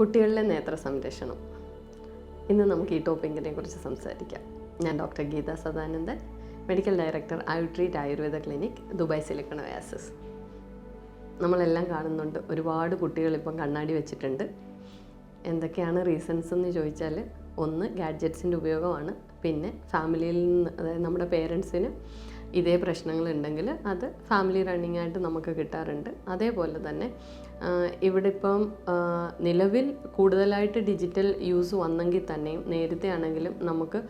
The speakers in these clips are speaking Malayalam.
കുട്ടികളിലെ നേത്ര സംരക്ഷണം. ഇന്ന് നമുക്ക് ഈ ടോപ്പിക്കിനെ കുറിച്ച് സംസാരിക്കാം. ഞാൻ doctor Geetha Sadanandan medical director iTreat Ayurveda clinic Dubai silicon oasis നമ്മളെല്ലാം കാണുന്നുണ്ട്. ഒരുപാട് കുട്ടികൾ ഇപ്പം കണ്ണാടി വെച്ചിട്ടുണ്ട്. എന്തൊക്കെയാണ് റീസൺസ് എന്ന് ചോദിച്ചാൽ ഒന്ന് ഗാഡ്ജറ്റ്സിന്റെ ഉപയോഗമാണ്. പിന്നെ ഫാമിലിയിൽ നിന്ന് അതായത് നമ്മുടെ പേരൻസിന് ഇതേ പ്രശ്നങ്ങളുണ്ടെങ്കിൽ അത് ഫാമിലി റണ്ണിങ് ആയിട്ട് നമുക്ക് കിട്ടാറുണ്ട്. അതേപോലെ തന്നെ ഇവിടെ ഇപ്പം നിലവിൽ കൂടുതലായിട്ട് ഡിജിറ്റൽ യൂസ് വന്നെങ്കിൽ തന്നെയും നേരത്തെ ആണെങ്കിലും നമുക്ക്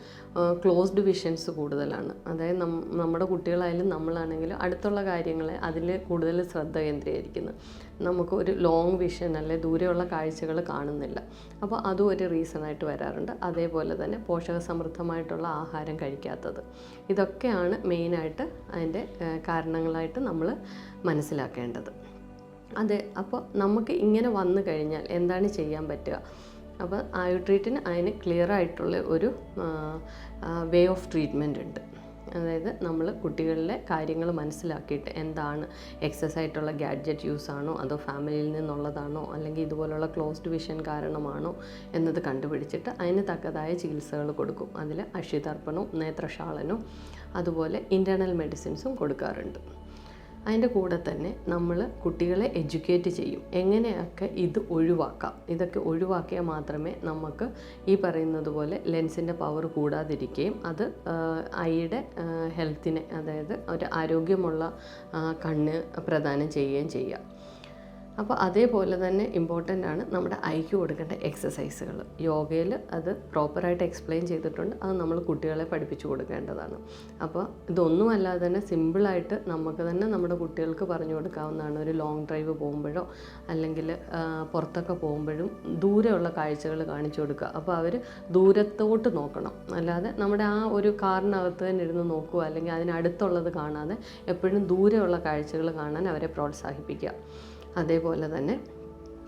ക്ലോസ്ഡ് വിഷൻസ് കൂടുതലാണ്. അതായത് നമ്മുടെ കുട്ടികളായാലും നമ്മളാണെങ്കിലും അടുത്തുള്ള കാര്യങ്ങളെ അതിൽ കൂടുതൽ ശ്രദ്ധ കേന്ദ്രീകരിക്കുന്നു. നമുക്ക് ഒരു ലോങ് വിഷൻ അല്ലെ ദൂരെയുള്ള കാഴ്ചകൾ കാണുന്നില്ല. അപ്പോൾ അതും ഒരു റീസണായിട്ട് വരാറുണ്ട്. അതേപോലെ തന്നെ പോഷക സമൃദ്ധമായിട്ടുള്ള ആഹാരം കഴിക്കാത്തത്. ഇതൊക്കെയാണ് മെയിനായിട്ട് അതിന്റെ കാരണങ്ങളായിട്ട് നമ്മൾ മനസ്സിലാക്കേണ്ടത്. അതെ അപ്പോൾ നമുക്ക് ഇങ്ങനെ വന്നു കഴിഞ്ഞാൽ എന്താണ് ചെയ്യാൻ പറ്റുക? അപ്പോൾ ആയുട്രീറ്റിന് അതിന് ക്ലിയർ ആയിട്ടുള്ള ഒരു വേ ഓഫ് ട്രീറ്റ്മെന്റ് ഉണ്ട്. അതായത് നമ്മൾ കുട്ടികളിലെ കാര്യങ്ങൾ മനസ്സിലാക്കിയിട്ട് എന്താണ് എക്സസ് ആയിട്ടുള്ള ഗാഡ്ജറ്റ് യൂസ് ആണോ അതോ ഫാമിലിയിൽ നിന്നുള്ളതാണോ അല്ലെങ്കിൽ ഇതുപോലുള്ള ക്ലോസ്ഡ് വിഷൻ കാരണമാണോ എന്നത് കണ്ടുപിടിച്ചിട്ട് അതിന് തക്കതായ ചികിത്സകൾ കൊടുക്കും. അതിൽ അക്ഷിതർപ്പണവും നേത്രശാളനവും അതുപോലെ ഇന്റേർണൽ മെഡിസിൻസും കൊടുക്കാറുണ്ട്. അതിന്റെ കൂടെ തന്നെ നമ്മൾ കുട്ടികളെ എഡ്യൂക്കേറ്റ് ചെയ്യും. എങ്ങനെയൊക്കെ ഇത് ഒഴിവാക്കാം. ഇതൊക്കെ ഒഴിവാക്കിയാൽ മാത്രമേ നമുക്ക് ഈ പറയുന്നത് പോലെ ലെൻസിന്റെ പവർ കൂടാതിരിക്കുകയും അത് ഐയുടെ ഹെൽത്തിനെ അതായത് ഒരു ആരോഗ്യമുള്ള കണ്ണ് പ്രദാനം ചെയ്യുകയും ചെയ്യാം. അപ്പോൾ അതേപോലെ തന്നെ ഇമ്പോർട്ടന്റ് ആണ് നമ്മുടെ ഐക്ക് കൊടുക്കേണ്ട എക്സസൈസുകൾ യോഗയിൽ അത് പ്രോപ്പറായിട്ട് എക്സ്പ്ലെയിൻ ചെയ്തിട്ടുണ്ട്. അത് നമ്മൾ കുട്ടികളെ പഠിപ്പിച്ചു കൊടുക്കേണ്ടതാണ്. അപ്പോൾ ഇതൊന്നും അല്ലാതെ തന്നെ സിമ്പിളായിട്ട് നമുക്ക് തന്നെ നമ്മുടെ കുട്ടികൾക്ക് പറഞ്ഞു കൊടുക്കാവുന്നതാണ്. ഒരു ലോങ് ഡ്രൈവ് പോകുമ്പോഴോ അല്ലെങ്കിൽ പുറത്തൊക്കെ പോകുമ്പോഴും ദൂരെയുള്ള കാഴ്ചകൾ കാണിച്ചു കൊടുക്കുക. അപ്പോൾ അവർ ദൂരത്തോട്ട് നോക്കണം. അല്ലാതെ നമ്മുടെ ആ ഒരു കാറിനകത്ത് തന്നെ ഇരുന്ന് നോക്കുക അല്ലെങ്കിൽ അതിനടുത്തുള്ളത് കാണാതെ എപ്പോഴും ദൂരെയുള്ള കാഴ്ചകൾ കാണാൻ അവരെ പ്രോത്സാഹിപ്പിക്കുക. അതേപോലെ തന്നെ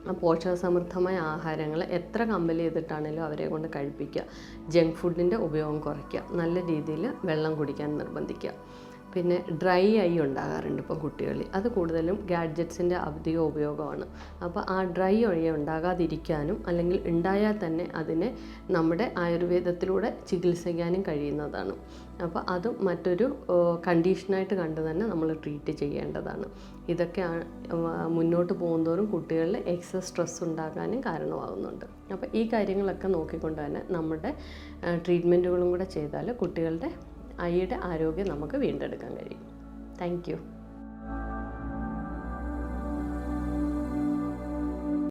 പോഷക പോഷകസമൃദ്ധമായ ആഹാരങ്ങൾ എത്ര കമ്പൽ ചെയ്തിട്ടാണെങ്കിലും അവരെ കൊണ്ട് കഴിപ്പിക്കുക. ജങ്ക് ഫുഡിന്റെ ഉപയോഗം കുറയ്ക്കുക. നല്ല രീതിയിൽ വെള്ളം കുടിക്കാൻ നിർബന്ധിക്കുക. പിന്നെ ഡ്രൈ ഐ ഉണ്ടാകാറുണ്ട് ഇപ്പം കുട്ടികളിൽ. അത് കൂടുതലും ഗാഡ്ജറ്റ്സിന്റെ അധിക ഉപയോഗമാണ്. അപ്പോൾ ആ ഡ്രൈ ഐ ഉണ്ടാകാതിരിക്കാനും അല്ലെങ്കിൽ ഉണ്ടായാൽ തന്നെ അതിനെ നമ്മുടെ ആയുർവേദത്തിലൂടെ ചികിത്സിക്കാനും കഴിയുന്നതാണ്. അപ്പോൾ അതും മറ്റൊരു കണ്ടീഷനായിട്ട് കണ്ട് തന്നെ നമ്മൾ ട്രീറ്റ് ചെയ്യേണ്ടതാണ്. ഇതൊക്കെ മുന്നോട്ട് പോകുന്നതോറും കുട്ടികളിൽ എക്സസ് സ്ട്രെസ് ഉണ്ടാകാനും കാരണമാകുന്നുണ്ട്. അപ്പോൾ ഈ കാര്യങ്ങളൊക്കെ നോക്കിക്കൊണ്ട് തന്നെ നമ്മുടെ ട്രീറ്റ്മെന്റുകളും കൂടെ ചെയ്താൽ കുട്ടികളുടെ ഐയുടെ ആരോഗ്യം നമുക്ക് വീണ്ടെടുക്കാൻ കഴിയും. താങ്ക്